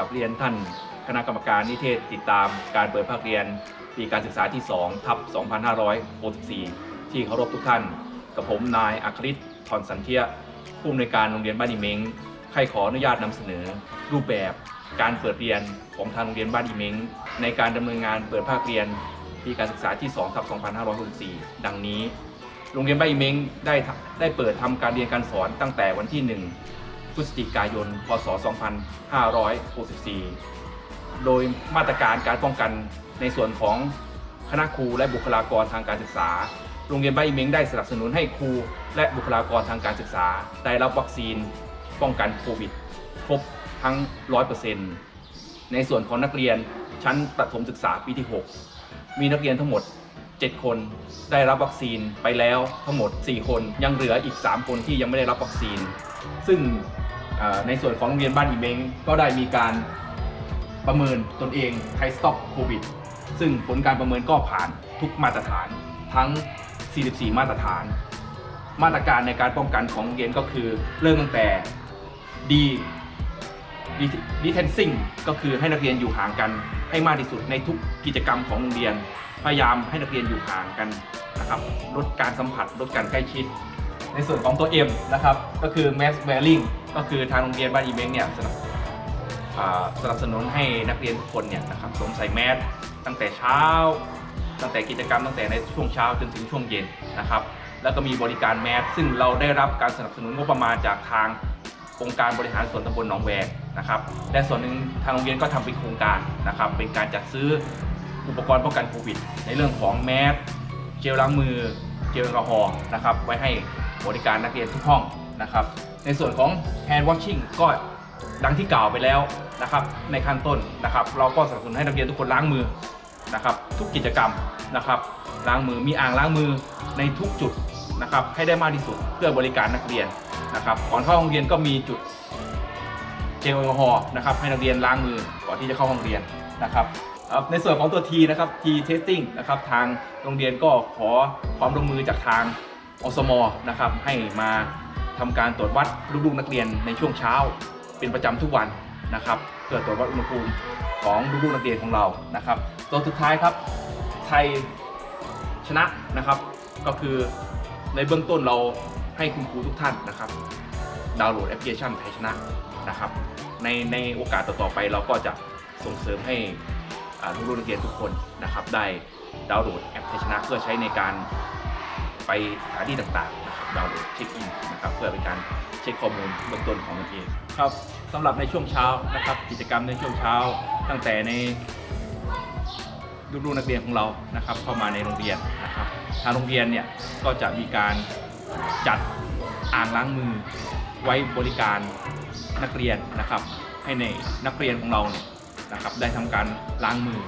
กับเรียนท่านคณะกรรมการนิเทศติดตามการเปิดภาคเรียนปีการศึกษาที่2ทับ 2564 ที่เคารพทุกท่าน กับผมนายอัคริตทอนสันเทียผู้อำนวยการโรงเรียนบ้านอีเม้งใครขออนุญาตนำเสนอ รูปแบบการเปิดเรียนของทางโรงเรียนบ้านอีเม้งในการดำเนินงานเปิดภาคเรียนปีการศึกษาที่2ทับ 2564 ดังนี้ โรงเรียนบ้านอีเม้งได้ได้เปิดทำการเรียนการสอนตั้งแต่วันที่ 1 ฤศจิกายน พศ 2564 โดยมาตรการการป้องกันในส่วนของคณะครูและบุคลากรทางการศึกษา โรงเรียนบ้านเม้งได้สนับสนุนให้ครูและบุคลากรทางการศึกษา ได้รับวัคซีนป้องกันโควิด ครบทั้ง 100%ในส่วนของนักเรียนชั้นประถมศึกษาปีที่ 6 มีนักเรียนทั้งหมด 7 คนได้รับวัคซีนไปแล้วทั้งหมด 4 คนยังเหลืออีก 3 คนที่ยังไม่ได้รับวัคซีน ซึ่ง ในส่วนของโรงเรียนบ้านอีเมงก็ได้มีการประเมินตนเองไทยสต็อปโควิดซึ่งผลการประเมินก็ผ่านทุกมาตรฐานทั้ง 44 มาตรฐาน มาตรการในการป้องกันของโรงเรียนก็คือเริ่มตั้งแต่ดีดิเทนซิ่งก็คือให้นักเรียนอยู่ห่างกันให้มากที่สุดในทุกกิจกรรมของโรงเรียน พยายามให้นักเรียนอยู่ห่างกันนะครับลดการสัมผัสลดการใกล้ชิด ในส่วนของตัว M นะครับก็คือ mask wearing ก็คือทางโรงเรียนบ้านอีเมงเนี่ยสนับสนับสนุนให้นักเรียนทุกคนเนี่ยนะครับสวมใส่แมสตั้งแต่เช้า ตั้งแต่กิจกรรมตั้งแต่ในช่วงเช้าจนถึงช่วงเย็นนะครับแล้วก็มีบริการแมสซึ่งเราได้รับการสนับสนุนงบประมาณจากทางองค์การบริหารส่วนตำบลหนองแวงนะครับและส่วนหนึ่งทางโรงเรียนก็ทำเป็นโครงการนะครับเป็นการจัดซื้ออุปกรณ์ป้องกันโควิด ในเรื่องของแมสเจลล้างมือเจลแอลกอฮอล์นะครับไว้ให้บริการนักเรียนทุกห้อง นะครับ ในส่วนของ hand washing ก็ดังที่กล่าวไปแล้วนะครับ ในขั้นต้นนะครับ เราก็สนับสนุนให้นักเรียนทุกคนล้างมือนะครับ ทุกกิจกรรมนะครับ ล้างมือมีอ่างล้างมือในทุกจุดนะครับ ให้ได้มากที่สุดเพื่อบริการนักเรียนนะครับ ก่อนเข้าโรงเรียนก็มีจุดเจลแอลกอฮอล์นะครับให้นักเรียนล้างมือก่อนที่จะเข้าห้องเรียนนะครับครับในส่วนของตัว T นะครับ T testing นะครับทางโรงเรียนก็ขอความร่วมมือจากทางอสมนะครับให้มา ทำการตรวจวัดลูกๆนักเรียนในช่วงเช้า เป็นประจำทุกวันนะครับเพื่อตรวจวัดอุณหภูมิของลูกๆนักเรียนของเรานะครับ ตัวสุดท้ายครับไทยชนะนะครับ ก็คือในเบื้องต้นเราให้คุณครูทุกท่านนะครับ ดาวน์โหลดแอปพลิเคชันไทยชนะนะครับ ในในโอกาสต่อๆไปเราก็จะส่งเสริมให้ลูกๆนักเรียนทุกคนนะครับ ได้ดาวน์โหลดแอปไทยชนะเพื่อใช้ในการ ไปสถานที่ต่างๆนะครับดาวน์โหลดเช็คอินนะครับเพื่อเป็นการเช็คข้อมูลเบื้องต้นของตนเองครับสำหรับในช่วงเช้านะครับ กิจกรรมในช่วงเช้า ตั้งแต่ในลูกๆนักเรียนของเรานะครับ เข้ามาในโรงเรียนนะครับทางโรงเรียนเนี่ยก็จะมีการจัดอ่างล้างมือไว้บริการนักเรียนนะครับ ให้ในนักเรียนของเราเนี่ยนะครับ ได้ทำการล้างมือ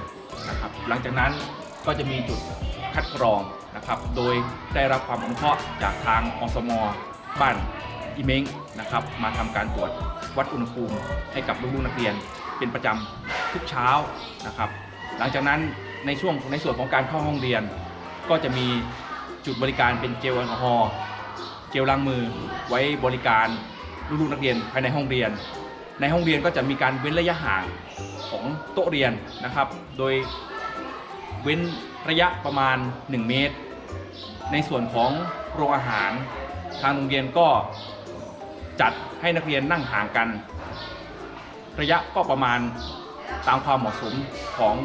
นะครับ หลังจากนั้นก็จะมีจุด คัดกรองนะครับ โดยได้รับความอนุเคราะห์จากทางอสมบ้านอีเม้งนะครับ มาทำการตรวจวัดอุณหภูมิให้กับลูกๆนักเรียนเป็นประจำทุกเช้านะครับ หลังจากนั้นในช่วงในส่วนของการเข้าห้องเรียน ก็จะมีจุดบริการเป็นเจลแอลกอฮอล์เจลล้างมือไว้บริการลูกๆนักเรียนภายในห้องเรียน ในห้องเรียนก็จะมีการเว้นระยะห่างของโต๊ะเรียนนะครับ โดย เว้นระยะประมาณ 1 เมตร ในส่วนของโรงอาหาร ทางโรงเรียนก็จัดให้นักเรียนนั่งห่างกัน ระยะก็ประมาณตามความเหมาะสมของ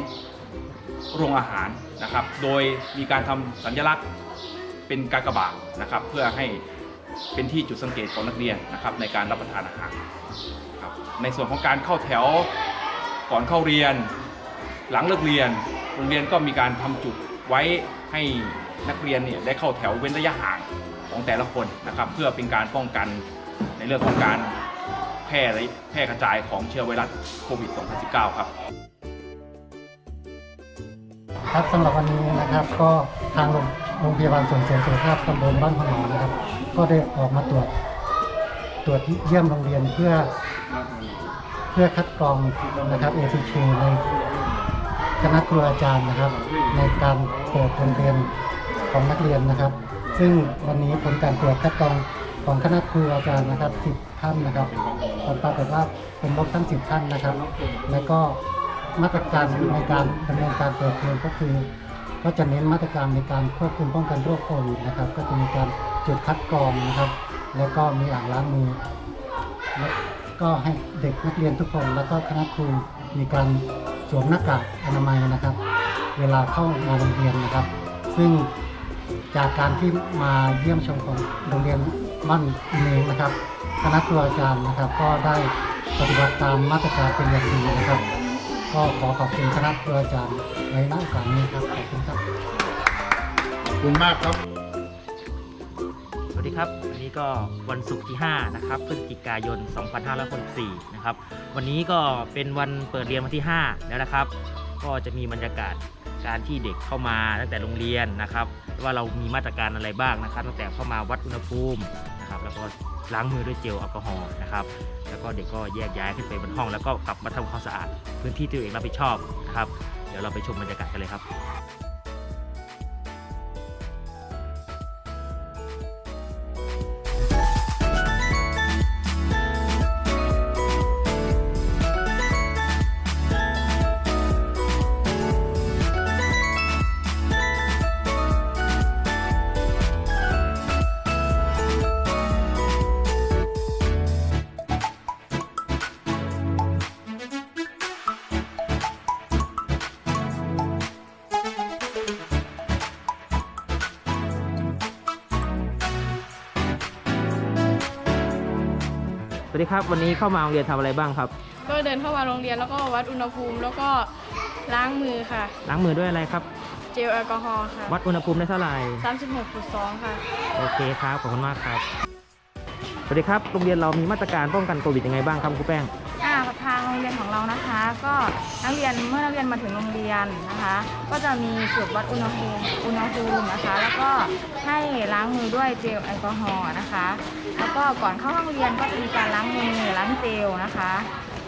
โรงอาหารนะครับ โดยมีการทำสัญลักษณ์เป็นกากบาทนะครับ เพื่อให้เป็นที่จุดสังเกตของนักเรียนนะครับ ในการรับประทานอาหารครับในส่วนของการเข้าแถวก่อนเข้าเรียน หลังเลิกเรียน โรงเรียนก็มีการทำจุดไว้ให้นักเรียนเนี่ยได้เข้าแถวเว้นระยะห่างของแต่ละคนนะครับ เพื่อเป็นการป้องกันในเรื่องของการแพร่แพร่กระจายของเชื้อไวรัสโควิด 2019 ครับ ครับสำหรับวันนี้นะครับก็ทางโรงโรงพยาบาลส่งเสริมสุขภาพตำบลบ้านพนอนะครับ ก็ได้ออกมาตรวจตรวจเยี่ยมโรงเรียนเพื่อ เพื่อคัดกรองนะครับ ATK ใน คณะครูอาจารย์นะครับ ในการเปิดโรงเรียนของนักเรียนนะครับ ซึ่งวันนี้ผลการตรวจคัดกรองของคณะครูอาจารย์นะครับสิบท่านนะครับผลปรากฏว่าเป็นลบทั้งสิบท่านนะครับ แล้วก็มาตรการในการดำเนินการเปิดเทอมก็คือ ก็จะเน้นมาตรการในการควบคุมป้องกันโรคโควิดนะครับ ก็จะมีการจุดคัดกรองนะครับ แล้วก็มีอ่างล้างมือแล้วก็ให้เด็กนักเรียนทุกคนแล้วก็คณะครูมีการ สวมหน้ากากอนามัยนะครับ เวลาเข้ามาโรงเรียนนะครับ ซึ่งจากการที่มาเยี่ยมชมของโรงเรียนบ้านเมงนะครับคณะครูอาจารย์นะครับ ก็ได้ปฏิบัติตามมาตรการเป็นอย่างดีนะครับ ก็ขอขอบคุณคณะครูอาจารย์ในหน้าโอกาสนี้ครับขอบคุณครับขอบคุณมากครับ สวัสดีครับวั นี้ก็วันศุกร์ที่ 5 นะครับพฤศจิกายน 2564 นะครับ วันนี้ก็เป็นวันเปิดเรียนวันที่ 5 แล้วนะครับ ก็จะมีบรรยากาศการที่เด็กเข้ามาตั้งแต่โรงเรียนนะครับ ว่าเรามีมาตรการอะไรบ้างนะครับ ตั้งแต่เข้ามาวัดอุณหภูมินะครับ แล้วก็ล้างมือด้วยเจลแอลกอฮอล์นะครับ แล้วก็เด็กก็แยกย้ายขึ้นไปบนห้อง แล้วก็กลับมาทำความสะอาดพื้นที่ตัวเองรับผิดชอบนะครับ เดี๋ยวเราไปชมบรรยากาศกันเลยครับ วัสดีครับ วันนี้เข้ามาโรงเรียนทำอะไรบ้างครับ ก็เดินเข้ามาโรงเรียนแล้วก็วัดอุณหภูมิ แล้วก็ล้างมือค่ะ ล้างมือด้วยอะไรครับ เจลแอลกอฮอล์ค่ะ วัดอุณหภูมิได้เท่าไหร่36.2 ค่ะ โอเคครับ ขอบคุณมากครับ สวัสดีครับ โรงเรียนเรามีมาตรการป้องกันโควิดยังไงบ้างครับครูแป้งอ่าทางโรง เรียนของเรานะคะ ก็นักเรียนเมื่อนักเรียนมาถึงโรงเรียนนะคะ ก็จะมีจุดวัดอุณหภูมิอุณหภูมินะคะ แล้วก็ให้ล้างมือด้วยเจลแอลกอฮอล์นะคะ แล้วก็ก่อนเข้าห้องเรียนก็จะมีการล้างมือล้างเจลนะคะ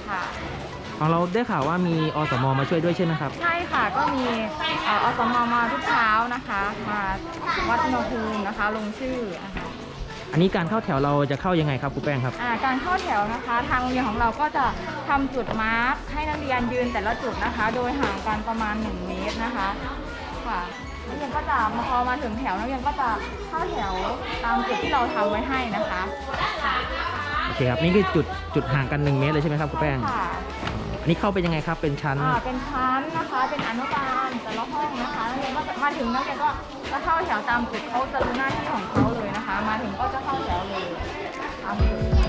ค่ะของเราได้ข่าวว่ามีอสมมาช่วยด้วยใช่ไหมครับใช่ค่ะก็มีเอ่ออสมมาทุกเช้านะคะ มาวัดอุณหภูมินะคะ ลงชื่อนะคะ อันนี้การเข้าแถวเราจะเข้ายังไงครับครูแป้งครับ อ่าการเข้าแถวนะคะ ทางโรงเรียนของเราก็จะทำจุดมาร์คให้นักเรียนยืนแต่ละจุดนะคะ โดยห่างกันประมาณ 1 เมตรนะคะค่ะนักเรียนก็จะพอมาถึงแถวนักเรียนก็จะเข้าแถวตามจุดที่เราทำไว้ให้นะคะค่ะโอเคครับ นี่คือจุดจุดห่างกัน 1 เมตรเลยใช่ไหมครับครูแป้ง ค่ะอันนี้เข้าไปยังไงครับ เป็นชั้น อ่าเป็นชั้นนะคะเป็นอนุบาลแต่ละห้องนะคะนักเรียนก็จะมาถึงนักเรียนก็จะเข้าแถวตามจุดเขาจะรู้หน้าที่ของเขาเลยนะคะ มาถึงก็จะเข้าแถวเลยตา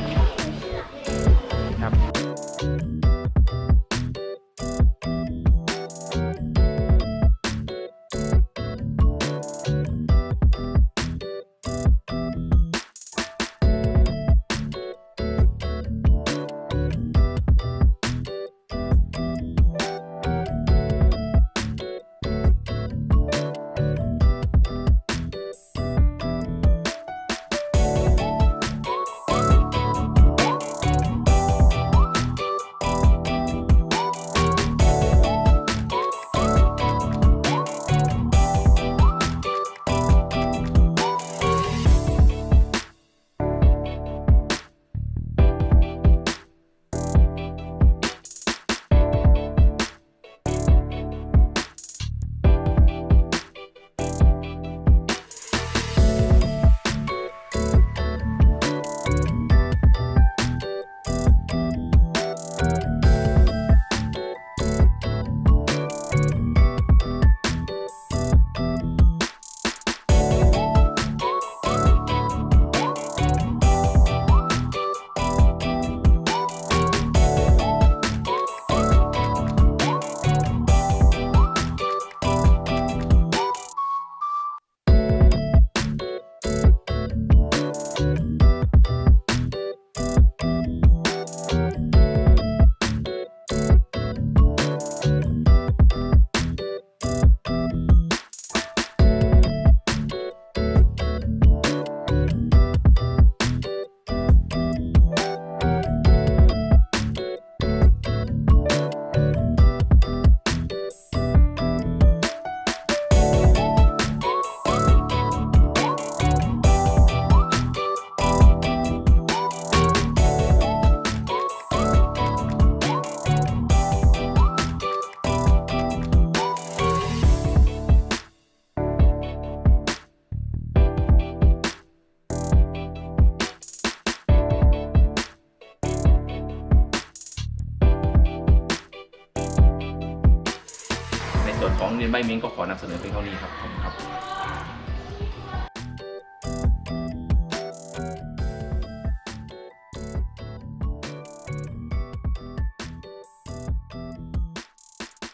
ของเรียนใบเม้งก็ขอนำเสนอเพียงเท่านี้ครับผมครับ